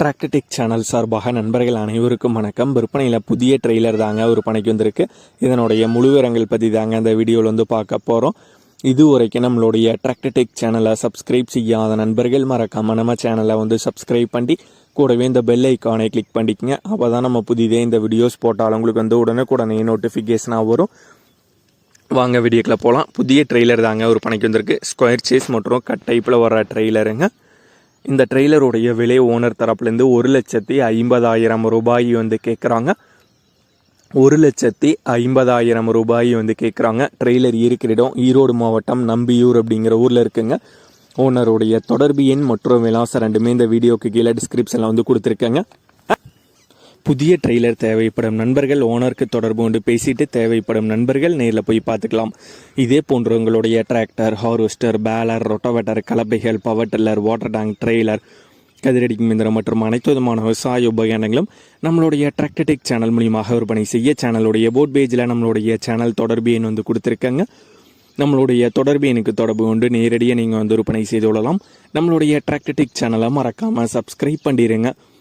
டிராக்டடிக் channel சார்பாக நண்பர்கள் அனைவருக்கும் வணக்கம். விற்பனையில் புதிய ட்ரெய்லர் தாங்க ஒரு பணிக்கு வந்திருக்கு. இதனுடைய முழு விவரங்கள் பற்றி தாங்க இந்த வீடியோவில் வந்து பார்க்க போகிறோம் இது வரைக்கும் நம்மளுடைய டிராக்டடிக் சேனலை சப்ஸ்கிரைப் செய்யாத நண்பர்கள் மறக்காமல் நம்ம சேனலை வந்து சப்ஸ்கிரைப் பண்ணி கூடவே இந்த பெல் ஐக்கானை கிளிக் பண்ணிக்கங்க. அப்போ தான் நம்ம புதிதே இந்த வீடியோஸ் போட்டாலும் உங்களுக்கு வந்து உடனுக்குடனே நோட்டிஃபிகேஷனாக வரும். வாங்க வீடியோக்கில் போகலாம் புதிய ட்ரெய்லர் தாங்க ஒரு பணிக்கு வந்திருக்கு. ஸ்கொயர் சேஸ் மற்றும் கட் டைப்பில் வர ட்ரெய்லருங்க இந்த ட்ரெய்லருடைய விலை ஓனர் தரப்புலேருந்து ஒரு லட்சத்தி ஐம்பதாயிரம் ரூபாய் வந்து கேட்குறாங்க ஒரு லட்சத்தி ஐம்பதாயிரம் ரூபாய் வந்து கேட்குறாங்க ட்ரெய்லர் இருக்கிற இடம் ஈரோடு மாவட்டம் நம்பியூர் அப்படிங்கிற ஊரில் இருக்குங்க. ஓனருடைய தொடர்பு எண் மற்றும் விலாசம் ரெண்டுமே இந்த வீடியோக்கு கீழே டிஸ்கிரிப்ஷனில் வந்து கொடுத்துருக்கேங்க. புதிய ட்ரெய்லர் தேவைப்படும். நண்பர்கள் ஓனருக்கு தொடர்பு கொண்டு பேசிட்டு தேவைப்படும் நண்பர்கள் நேரில் போய் பார்த்துக்கலாம். இதே போன்ற உங்களுடைய tractor harvester baler rotavator கலப்பைகள் power tiller water tank trailer கதிரடி மிந்திரம் மற்றும் அனைத்து விதமான விவசாய உபகரணங்களும் நம்மளுடைய டிராக்டடிக் சேனல் மூலியமாக விற்பனை செய்ய சேனலுடைய போட் பேஜில் நம்மளுடைய சேனல் தொடர்பு எண் வந்து கொடுத்துருக்காங்க. நம்மளுடைய தொடர்பு எனக்கு தொடர்பு கொண்டு நேரடியாக நீங்கள் வந்து விற்பனை செய்து கொள்ளலாம். நம்மளுடைய டிராக்டடிக் சேனலை மறக்காமல் சப்ஸ்கிரைப் பண்ணிடுங்க